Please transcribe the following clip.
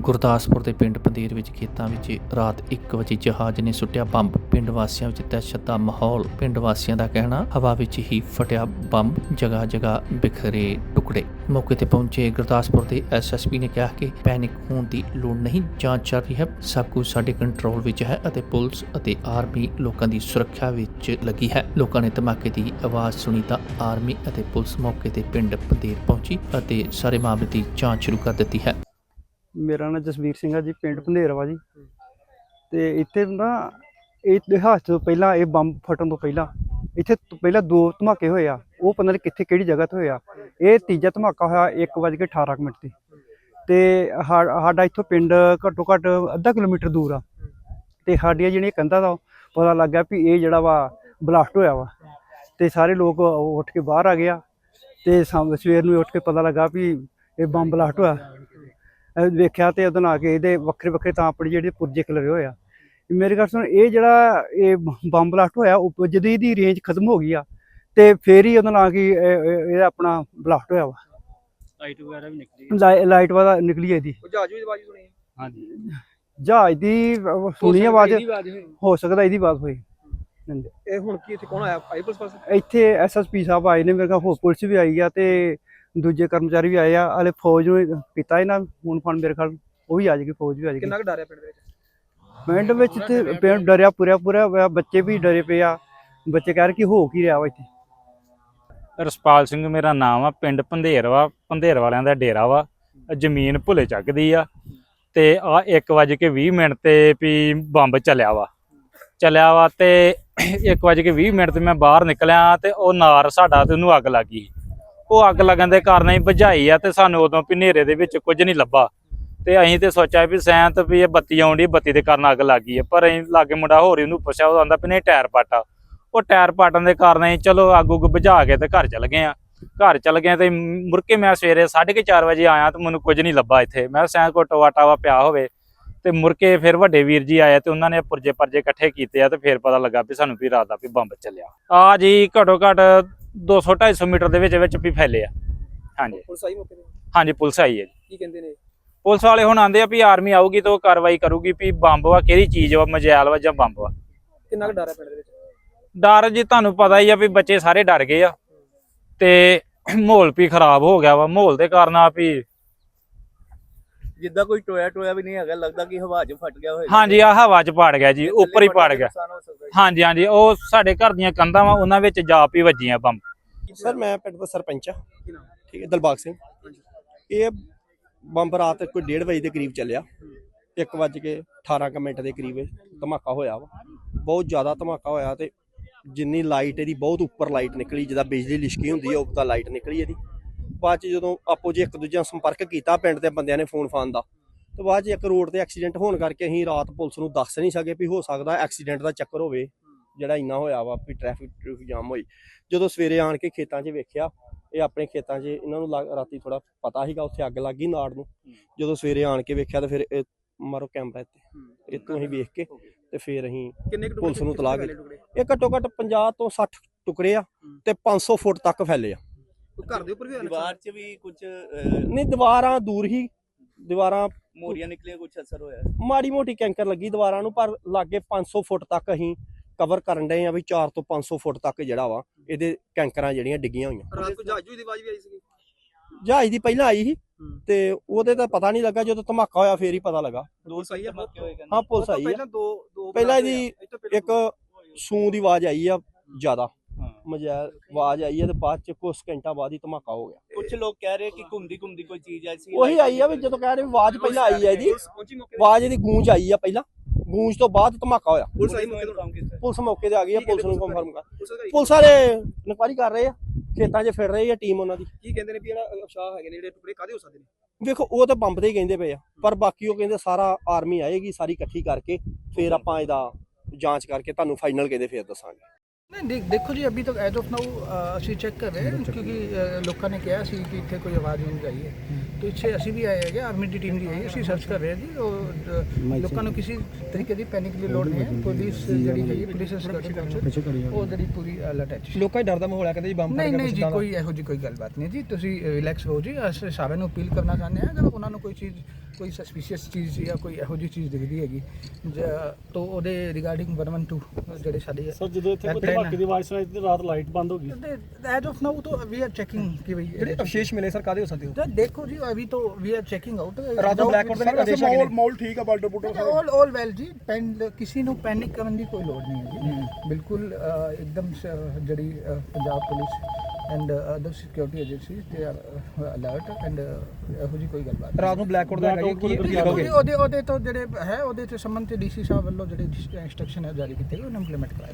ਗੁਰਦਾਸਪੁਰ ਦੇ ਪਿੰਡ ਪੰਦੀਰ ਵਿੱਚ ਖੇਤਾਂ ਵਿੱਚ ਰਾਤ 1 ਵਜੇ ਜਹਾਜ਼ ਨੇ ਸੁੱਟਿਆ ਬੰਬ। ਪਿੰਡ ਵਾਸੀਆਂ ਵਿੱਚ ਦਹਿਸ਼ਤ ਦਾ ਮਾਹੌਲ। ਪਿੰਡ ਵਾਸੀਆਂ ਦਾ ਕਹਿਣਾ, ਹਵਾ ਵਿੱਚ ਹੀ ਫਟਿਆ ਬੰਬ, ਜਗ੍ਹਾ ਜਗ੍ਹਾ ਬਿਖਰੇ ਟੁਕੜੇ। ਮੌਕੇ ਤੇ ਪਹੁੰਚੇ ਗੁਰਦਾਸਪੁਰ ਦੇ ਐਸਐਸਪੀ ਨੇ ਕਿਹਾ ਕਿ ਪੈਨਿਕ ਹੋਣ ਦੀ ਲੋੜ ਨਹੀਂ, ਜਾਂਚ ਚੱਲ ਰਹੀ ਹੈ। ਸਭ ਕੁਝ ਸਾਡੇ ਕੰਟਰੋਲ ਵਿੱਚ ਹੈ ਅਤੇ ਪੁਲਿਸ ਅਤੇ ਆਰਮੀ ਲੋਕਾਂ ਦੀ ਸੁਰੱਖਿਆ ਵਿੱਚ ਲੱਗੀ ਹੈ। ਲੋਕਾਂ ਨੇ ਧਮਾਕੇ ਦੀ ਆਵਾਜ਼ ਸੁਣੀ ਤਾਂ ਆਰਮੀ ਅਤੇ ਪੁਲਿਸ ਮੌਕੇ ਤੇ ਪਿੰਡ ਪੰਦੀਰ ਪਹੁੰਚੀ ਅਤੇ ਸਾਰੇ ਮਾਮਲੇ ਦੀ ਜਾਂਚ ਸ਼ੁਰੂ ਕਰ ਦਿੱਤੀ ਹੈ। ਮੇਰਾ ਨਾਮ ਜਸਵੀਰ ਸਿੰਘ ਆ ਜੀ ਪਿੰਡ ਭੰਦੇਰਵਾ ਜੀ। ਤੇ ਇੱਥੇ ਨਾ ਇਹ ਇਤਿਹਾਸ ਤੋਂ ਪਹਿਲਾਂ ਇਹ ਬੰਬ ਫਟਣ ਤੋਂ ਪਹਿਲਾਂ ਇੱਥੇ ਪਹਿਲਾਂ ਦੋ ਧਮਾਕੇ ਹੋਏ ਆ। ਉਹ ਪਤਾ ਨਹੀਂ ਕਿੱਥੇ ਕਿਹੜੀ ਜਗ੍ਹਾ ਤੇ ਹੋਇਆ ਇਹ ਤੀਜਾ ਧਮਾਕਾ ਹੋਇਆ 1:18 ਮਿੰਟ ਤੇ। ਤੇ ਸਾਡਾ ਇੱਥੋਂ ਪਿੰਡ ਘੱਟੋ ਘੱਟ ਅੱਧਾ ਕਿਲੋਮੀਟਰ ਦੂਰ ਆ। ਤੇ ਸਾਡੀਆਂ ਜਿਹੜੀਆਂ ਕੰਧਾਂ ਦਾ ਪਤਾ ਲੱਗਾ ਵੀ ਇਹ ਜਿਹੜਾ ਵਾ ਬਲਾਸਟ ਹੋਇਆ ਵਾ। ਤੇ ਸਾਰੇ ਲੋਕ ਉੱਠ ਕੇ ਬਾਹਰ ਆ ਗਏ ਆ। ਤੇ ਸਵੇਰ ਨੂੰ ਉੱਠ ਕੇ ਪਤਾ ਲੱਗਾ ਵੀ ਇਹ ਬੰਬ ਬਲਾਸਟ ਹੋਇਆ। ਵੇਖਿਆ ਤੇ ਉਹਦੇ ਨਾਲ ਕੇ ਇਹਦੇ ਵੱਖਰੇ ਵੱਖਰੇ ਤਾਂ ਆਪਣੇ ਜਿਹੜੇ ਪੁਰਜੇ ਖਿਲਰੇ ਹੋਏ ਆ। ਮੇਰੇ ਘਰ ਸੁਣ ਇਹ ਜਿਹੜਾ ਇਹ ਬੰਬ ਬਲਾਸਟ ਹੋਇਆ ਉਹ ਜਦੋਂ ਇਹਦੀ ਰੇਂਜ ਖਤਮ ਹੋ ਗਈ ਆ ਤੇ ਫੇਰ ਹੀ ਉਹਦੇ ਨਾਲ ਕੀ ਇਹ- ਇਹ ਇਹ ਆਪਣਾ ਬਲਾਸਟ ਹੋਇਆ ਵਾ। ਲਾਈਟ ਵਗੈਰਾ ਵੀ ਨਿਕਲੀ ਲਾਈ- ਲਾਈਟ ਵਾਲਾ ਨਿਕਲੀ ਇਹਦੀ। ਜਹਾਜ਼ ਵੀ ਆਵਾਜ਼ ਸੁਣੀ ਹਾਂਜੀ। ਜਹਾਜ਼ ਦੀ ਸੁਣੀ ਆਵਾਜ਼। ਹੋ ਸਕਦਾ ਇਹਦੀ ਆਵਾਜ਼ ਹੋਈ। ਹਾਂਜੀ। ਇਹ ਹੁਣ ਕੀ ਇੱਥੇ ਕੌਣ ਆਇਆ? ਆਈ ਪੁਲਿਸ ਪਾਸ ਇੱਥੇ ਐਸਐਸਪੀ ਸਾਹਿਬ ਆਏ ਨੇ ਮੇਰੇ ਕੋਲ ਹੋਰ ਪੁਲਿਸ ਵੀ ਆਈ ਆ ਤੇ ਦੂਜੇ ਕਰਮਚਾਰੀ ਵੀ ਆਏ ਆ ਹਲੇ ਫੌਜ ਨੂੰ ਕੀਤਾ ਇਹਨਾਂ ਹੁਣ ਫਣ ਮੇਰੇ ਖਿਆਲ ਉਹ ਵੀ ਆ ਜਾਏਗੀ ਫੌਜ ਵੀ ਆ ਜਾਏਗੀ। ਕਿੰਨਾ ਕੁ ਡਰ ਹੈ ਪਿੰਡ ਦੇ ਵਿੱਚ? ਪਿੰਡ ਵਿੱਚ ਤੇ ਪਿੰਡ ਡਰਿਆ ਪੂਰਾ ਪੂਰਾ ਬੱਚੇ ਵੀ ਡਰੇ ਪਏ ਆ। ਬੱਚੇ ਕਹਿ ਰਹੇ ਕਿ ਹੋ ਕੀ ਰਿਹਾ ਵਾ ਇੱਥੇ? ਰਸਪਾਲ ਸਿੰਘ ਮੇਰਾ ਨਾਮ ਆ ਪਿੰਡ ਪੰਧੇਰ ਵਾ ਪੰਧੇਰ ਵਾਲਿਆਂ ਦਾ ਡੇਰਾ ਵਾ। ਜ਼ਮੀਨ ਭੁੱਲੇ ਚੱਕਦੀ ਆ ਤੇ ਆ 1:20 ਮਿੰਟ ਤੇ ਵੀ ਬੰਬ ਚੱਲਿਆ ਵਾ। ਚੱਲਿਆ ਵਾ ਤੇ 1:20 ਮਿੰਟ ਤੇ ਮੈਂ ਬਾਹਰ ਨਿਕਲਿਆ ਤੇ ਉਹ ਨਾਰ ਸਾਡਾ ਤੇ ਉਹਨੂੰ ਅੱਗ ਲੱਗ ਗਈ। ਉਹ ਅੱਗ ਲੱਗਣ ਦੇ ਕਾਰਨ ਹੀ ਬੁਝਾਈ ਆ ਤੇ ਸਾਨੂੰ ਉਦੋਂ ਵੀ ਹਨੇਰੇ ਦੇ ਵਿੱਚ ਕੁਝ ਨਹੀਂ ਲੱਭਾ। ਤੇ ਅਸੀਂ ਤੇ ਸੋਚਿਆ ਵੀ ਸੈਂਤ ਵੀ ਇਹ ਬੱਤੀ ਆਉਂਦੀ ਬੱਤੀ ਦੇ ਕਾਰਨ ਅੱਗ ਲੱਗ ਗਈ ਹੈ ਪਰ ਅਸੀਂ ਲਾਗੇ ਮੁੰਡਾ ਹੋਰ ਹੀ ਪੁੱਛਿਆ, ਉਹ ਆਂਦਾ ਵੀ ਨਹੀਂ ਟਾਇਰ ਪਾਟਾ। ਉਹ ਟਾਇਰ ਪਾਟਣ ਦੇ ਕਾਰਨ ਅਸੀਂ ਚਲੋ ਅੱਗ ਉੱਗ ਬੁਝਾ ਕੇ ਤੇ ਘਰ ਚਲ ਗਏ ਆ। ਘਰ ਚਲ ਗਏ ਤੇ ਮੁੜਕੇ ਮੈਂ ਸਵੇਰੇ 4:30 ਵਜੇ ਆਇਆ ਤੇ ਮੈਨੂੰ ਕੁਝ ਨਹੀਂ ਲੱਭਾ ਇੱਥੇ। ਮੈਂ ਸੈਂ ਕੋ ਟਵਾ ਪਿਆ ਹੋਵੇ ਤੇ ਮੁੜਕੇ ਫਿਰ ਵੱਡੇ ਵੀਰ ਜੀ ਆਏ ਤੇ ਉਹਨਾਂ ਨੇ ਪੁਰਜੇ ਪਰਜੇ ਇਕੱਠੇ ਕੀਤੇ ਆ ਤੇ ਫਿਰ ਪਤਾ ਲੱਗਾ ਵੀ ਸਾਨੂੰ ਵੀ ਰਾਤ ਦਾ ਵੀ ਬੰਬ ਚੱਲਿਆ। ਆ ਜੀ ਘਟੋ ਘਟ 200 250 ਮੀਟਰ ਦੇ ਵਿੱਚ ਵਿੱਚ ਵੀ ਫੈਲੇ ਆ। ਹਾਂਜੀ। ਪੁਲਿਸ ਆਈ ਮੌਕੇ ਤੇ? ਹਾਂਜੀ ਪੁਲਿਸ ਆਈ ਹੈ ਜੀ। ਕੀ ਕਹਿੰਦੇ ਨੇ? ਪੁਲਿਸ ਵਾਲੇ ਹੁਣ ਆਂਦੇ ਆ ਵੀ ਆਰਮੀ ਆਊਗੀ ਤਾਂ ਉਹ ਕਾਰਵਾਈ ਕਰੂਗੀ ਵੀ ਬੰਬ ਵਾ ਕਿਹੜੀ ਚੀਜ਼ ਵਾ ਮਜੈਲ ਵਾ ਜਾਂ ਬੰਬ ਵਾ। ਕਿੰਨਾ ਕੁ ਡਰ ਹੈ ਪਿੰਡ ਦੇ ਵਿੱਚ? ਡਰ ਜੀ ਤੁਹਾਨੂੰ ਪਤਾ ਹੀ ਆ ਵੀ ਬੱਚੇ ਸਾਰੇ ਡਰ ਗਏ ਆ। ਤੇ ਮਾਹੌਲ ਵੀ ਖਰਾਬ ਹੋ ਗਿਆ ਵਾ। ਮਾਹੌਲ ਦੇ ਕਾਰਨ ਆ ਵੀ ਜਿੱਦਾਂ ਕੋਈ ਟੋਇਆ ਟੋਇਆ ਵੀ ਨਹੀਂ ਹੈਗਾ ਲੱਗਦਾ ਕਿ ਹਵਾ 'ਚ ਫਟ ਗਿਆ ਹੋਏਗਾ। ਹਾਂਜੀ ਆ ਹਵਾ 'ਚ ਪਾੜ ਗਿਆ ਜੀ ਉੱਪਰ ਹੀ ਪਾੜ ਗਿਆ। ਹਾਂਜੀ ਹਾਂਜੀ ਉਹ ਸਾਡੇ ਘਰ ਦੀਆਂ ਕੰਧਾਂ ਵਾ ਉਹਨਾਂ ਵਿੱਚ ਜਾਪ ਹੀ ਵੱਜੀਆਂ ਬੰਬ। ਸਰ ਮੈਂ ਪਿੰਡ ਦਾ ਸਰਪੰਚ ਆ? ਠੀਕ ਹੈ ਦਿਲਬਾਗ ਸਿੰਘ। ਇਹ ਬੰਬ ਰਾਤ ਕੋਈ 1:30 ਵਜੇ ਦੇ ਕਰੀਬ ਚੱਲਿਆ। 1 ਵਜ ਕੇ 18 ਕੁ ਮਿੰਟ ਦੇ ਕਰੀਬ ਧਮਾਕਾ ਹੋਇਆ ਵਾ। ਬਹੁਤ ਜ਼ਿਆਦਾ ਧਮਾਕਾ ਹੋਇਆ ਤੇ ਜਿੰਨੀ ਲਾਈਟ ਇਹਦੀ ਬਹੁਤ ਉੱਪਰ ਲਾਈਟ ਨਿਕਲੀ। ਜਿੱਦਾਂ ਬਿਜਲੀ ਲਿਸ਼ਕੀ ਹੁੰਦੀ ਹੈ ਉਦਾਂ ਲਾਈਟ ਨਿਕਲੀ ਇਹਦੀ। ਬਾਅਦ ਚ ਜਦੋਂ ਆਪੋ ਜੇ ਇੱਕ ਦੂਜੇ ਨਾਲ ਸੰਪਰਕ ਕੀਤਾ ਪਿੰਡ ਦੇ ਬੰਦਿਆਂ ਨੇ ਫੋਨ ਫਾਨ ਦਾ ਤੇ ਬਾਅਦ ਚ ਇੱਕ ਰੋਡ ਤੇ ਐਕਸੀਡੈਂਟ ਹੋਣ ਕਰਕੇ ਅਸੀਂ ਰਾਤ ਪੁਲਿਸ ਨੂੰ ਦੱਸ ਨਹੀਂ ਸਕੇ ਵੀ ਹੋ ਸਕਦਾ ਐਕਸੀਡੈਂਟ ਦਾ ਚੱਕਰ ਹੋਵੇ ਜਿਹੜਾ ਇੰਨਾ ਹੋਇਆ ਵਾ ਵੀ ਟ੍ਰੈਫਿਕ ਟ੍ਰੈਫਿਕ ਜਾਮ ਹੋਈ। ਜਦੋਂ ਸਵੇਰੇ ਆਣ ਕੇ ਖੇਤਾਂ 'ਚ ਵੇਖਿਆ ਇਹ ਆਪਣੇ ਖੇਤਾਂ 'ਚ ਇਹਨਾਂ ਨੂੰ ਰਾਤੀ ਥੋੜਾ ਪਤਾ ਸੀਗਾ ਉੱਥੇ ਅੱਗ ਲੱਗ ਗਈ ਨਾੜ ਨੂੰ। ਜਦੋਂ ਸਵੇਰੇ ਆਣ ਕੇ ਵੇਖਿਆ ਤਾਂ ਫਿਰ ਇਹ ਮਾਰੋ ਕੈਮਰਾ ਇੱਥੇ ਇੱਥੋਂ ਅਸੀਂ ਵੇਖ ਕੇ ਤੇ ਫਿਰ ਅਸੀਂ ਪੁਲਿਸ ਨੂੰ ਤਲਾਕ? ਇਹ ਘੱਟੋ ਘੱਟ 50 ਤੋਂ 60 ਟੁਕੜੇ ਆ ਤੇ 500 ਫੁੱਟ ਤੱਕ ਫੈਲੇ ਆ। ਘਰ ਦੇ ਉੱਪਰ ਵੀ ਹੋਇਆ ਦੀਵਾਰ 'ਚ ਵੀ ਕੁਝ ਅਹ, ਨਹੀਂ ਦੀਵਾਰਾਂ ਦੂਰ ਹੀ ਦੀਵਾਰਾਂ ਮੋਰੀਆਂ ਨਿਕਲੀਆਂ ਕੁਝ ਅਸਰ ਹੋਇਆ? ਮਾੜੀ ਮੋਟੀ ਕੈਂਕਰ ਲੱਗੀ ਦੀਵਾਰਾਂ ਨੂੰ ਪਰ ਲਾਗੇ 500 ਫੁੱਟ ਤੱਕ ਅਸੀਂ ਕਵਰ ਕਰਨ ਡਏ ਆ ਵੀ 4 ਤੋਂ 500 ਫੁੱਟ ਤੱਕ ਜਿਹੜਾ ਵਾ ਇਹਦੇ ਕੈਂਕਰਾਂ ਜਿਹੜੀਆਂ ਡਿੱਗੀਆਂ ਹੋਈਆਂ। ਰਾਤ ਨੂੰ ਜਹਾਜ਼ ਦੀ ਆਵਾਜ਼ ਵੀ ਆਈ ਸੀ ਜਹਾਜ਼ ਦੀ ਪਹਿਲਾਂ ਆਈ ਸੀ। ਤੇ ਉਹਦੇ ਤਾਂ ਪਤਾ ਨਹੀਂ ਲੱਗਾ ਜਦੋਂ ਧਮਾਕਾ ਹੋਇਆ ਫੇਰ ਹੀ ਪਤਾ ਲੱਗਾ। ਪੁਲਿਸ ਆਈ ਹੈ ਧਮਾਕੇ ਹੋਏ ਕਹਿੰਦੇ। ਹਾਂ ਪੁਲਿਸ ਆਈ ਆ। ਪਹਿਲਾਂ ਦੋ ਦੋ ਪਹਿਲਾਂ ਆ। ਪਹਿਲਾਂ ਇੱਕ ਸੂ ਦੀ ਆਵਾਜ਼ ਆਈ ਆ ਜ਼ਿਆਦਾ। ਹਾਂ ਮਜਾ ਆਵਾਜ਼ ਆਈ ਆ ਤੇ ਬਾਅਦ ਚ ਕੁਝ ਘੰਟਾ ਬਾਅਦ ਹੀ ਧਮਾਕਾ ਹੋ ਗਿਆ। ਕੁਝ ਲੋਕ ਕਹਿ ਰਹੇ ਕਿ ਘੁੰਮਦੀ ਘੁੰਮਦੀ ਕੋਈ ਚੀਜ਼ ਆਈ ਸੀ ਉਹੀ ਆਈ ਆ ਵੀ ਜਦੋਂ ਕਹਿ ਰਹੇ ਆਵਾਜ਼ ਪਹਿਲਾਂ ਆਈ ਆ ਇਹਦੀ? ਆਵਾਜ਼ ਇਹਦੀ ਗੂੰਜ ਆਈ ਆ ਪਹਿਲਾਂ। ਗੂੰਜ ਤੋਂ ਬਾਅਦ ਧਮਾਕਾ ਹੋਇਆ। ਪੁਲਿਸ ਆਈ ਮੌਕੇ ਤੇ? ਇਨਫਾਰਮ ਕੀਤਾ? ਪੁਲਿਸ ਮੌਕੇ ਤੇ ਆ ਗਈ ਆ ਪੁਲਿਸ ਨੂੰ ਕਨਫਰਮ ਕਰ। ਪੁਲਿਸ ਵਾਲੇ? ਇਨਕੁਆਇਰੀ ਕਰ ਰਹੇ ਆ। ਖੇਤਾਂ 'ਚ ਫਿਰ ਰਹੀ ਆ ਟੀਮ ਉਹਨਾਂ ਦੀ। ਕੀ ਕਹਿੰਦੇ ਨੇ ਵੀ ਜਿਹੜਾ ਅਫਸ਼ਾਹ ਹੈਗੇ ਨੇ ਜਿਹੜੇ ਟੁਕੜੇ ਕਾਦੇ ਹੋ ਸਕਦੇ ਨੇ? ਵੇਖੋ ਉਹ ਤਾਂ ਬੰਬ ਦੇ ਹੀ ਕਹਿੰਦੇ ਪਏ ਆ। ਪਰ ਬਾਕੀ ਉਹ ਕਹਿੰਦੇ ਸਾਰਾ ਆਰਮੀ ਆਏਗੀ ਸਾਰੀ ਇਕੱਠੀ ਕਰਕੇ ਫਿਰ ਆਪਾਂ ਇਹਦਾ ਜਾਂਚ ਕਰਕੇ ਤੁਹਾਨੂੰ ਫਾਈਨਲ ਕਹਿੰਦੇ ਫਿਰ ਦੱਸਾਂਗੇ। ਨਹੀਂ ਦੇਖ ਦੇਖੋ ਜੀ ਅਭੀ ਤੱਕ ਐਜ ਆਫ ਨਾਓ ਅਸੀਂ ਚੈੱਕ ਕਰ ਰਹੇ ਹਾਂ ਕਿਉਂਕਿ ਅ, ਲੋਕਾਂ ਨੇ ਕਿਹਾ ਸੀ ਕਿ ਇੱਥੇ ਕੋਈ ਆਵਾਜ਼ ਨਹੀਂ ਆਈ ਹੈ। ਤੇ ਇੱਥੇ ਅਸੀਂ ਵੀ ਆਏ ਹੈਗੇ ਆਰਮੀ ਦੀ ਟੀਮ ਵੀ ਆਈ ਹੈ ਅਸੀਂ ਸਰਚ ਕਰ ਰਹੇ ਹਾਂ ਜੀ ਉਹ ਅ, ਲੋਕਾਂ ਨੂੰ ਕਿਸੇ ਤਰੀਕੇ ਦੀ ਪੈਨਿਕ ਦੀ ਲੋੜ ਨਹੀਂ ਹੈ ਪੁਲਿਸ ਜਿਹੜੀ ਹੈਗੀ ਪੁਲਿਸ ਸਿਕਿਉਰਿਟੀ ਕਾਉਂਸਲ ਉਹ ਜਿਹੜੀ ਪੂਰੀ ਅਲਰਟ ਹੈ। ਜੀ। ਲੋਕਾਂ 'ਚ ਡਰ ਦਾ ਮਾਹੌਲ ਹੈ ਕਹਿੰਦੇ ਜੀ ਬੰਬ ਨਹੀਂ ਨਹੀਂ ਜੀ ਕੋਈ ਇਹੋ ਜੀ ਕੋਈ ਗੱਲਬਾਤ ਨਹੀਂ ਜੀ ਤੁਸੀਂ ਰਿਲੈਕਸ ਹੋ ਜੀ ਅਸੀਂ ਸਾਰਿਆਂ ਨੂੰ ਅਪੀਲ ਕਰਨਾ ਚਾਹੁੰਦੇ ਹਾਂ ਅਗਰ ਉਹਨਾਂ ਨੂੰ ਕੋਈ ਚੀਜ਼ ਕੋਈ ਸਸਪੀਸ਼ੀਅਸ ਚੀਜ਼ ਜਾਂ ਕੋਈ ਇਹੋ ਜਿਹੀ ਚੀਜ਼ ਦਿਖਦੀ ਹੈਗੀ ਤਾਂ ਉਹਦੇ ਰਿਗਾਰਡਿੰਗ 112 ਜਿਹੜੇ ਸਾਡੇ ਸਰ ਜਦੋਂ ਇੱਥੇ ਕੋਈ ਧਮਾਕੇ ਦੀ ਆਵਾਜ਼ ਸੁਣਾਈ ਤੇ ਰਾਤ ਲਾਈਟ ਬੰਦ ਹੋ ਗਈ। ਐਜ ਆਫ ਨਾਊ ਤਾਂ ਵੀ ਆਰ ਚੈਕਿੰਗ ਕਿ ਭਈ ਜਿਹੜੇ ਅਵਸ਼ੇਸ਼ ਮਿਲੇ ਸਰ ਕਾਦੇ ਹੋ ਸਕਦੇ ਹੋ? ਤਾਂ ਦੇਖੋ ਜੀ ਅਭੀ ਤਾਂ ਵੀ ਆਰ ਚੈਕਿੰਗ ਆਊਟ ਰਾਤ ਨੂੰ blackout ਦੇ ਨਾਲ ਕਦੇ ਸ਼ੱਕ ਮਾਹੌਲ ਠੀਕ ਆ border Buttar all all well ਜੀ ਪੈਨ ਕਿਸੇ ਨੂੰ ਪੈਨਿਕ ਕਰਨ ਦੀ ਕੋਈ ਲੋੜ ਨਹੀਂ ਹੈ। ਜੀ ਬਿਲਕੁਲ ਇੱਕਦਮ ਜਿਹੜੀ Punjab police and other security agencies ਦੇ ਆਰ ਅਲਰਟ ਐਂਡ ਇਹੋ ਜੀ ਕੋਈ ਗੱਲਬਾਤ ਰਾਤ ਨੂੰ ਬਲੈਕ ਆਊਟ ਦਾ ਹੈਗਾ ਕੀ। ਕੀ ਉਹਦੇ ਉਹਦੇ ਤੋਂ ਜਿਹੜੇ ਹੈ ਉਹਦੇ ਤੇ ਸੰਬੰਧ ਤੇ ਡੀਸੀ ਸਾਹਿਬ ਵੱਲੋਂ ਜਿਹੜੇ ਇੰਸਟਰਕਸ਼ਨ ਹੈ ਜਾਰੀ ਕੀਤੇ ਗਏ ਉਹਨੂੰ ਇੰਪਲੀਮੈਂਟ ਕਰਾਇਆ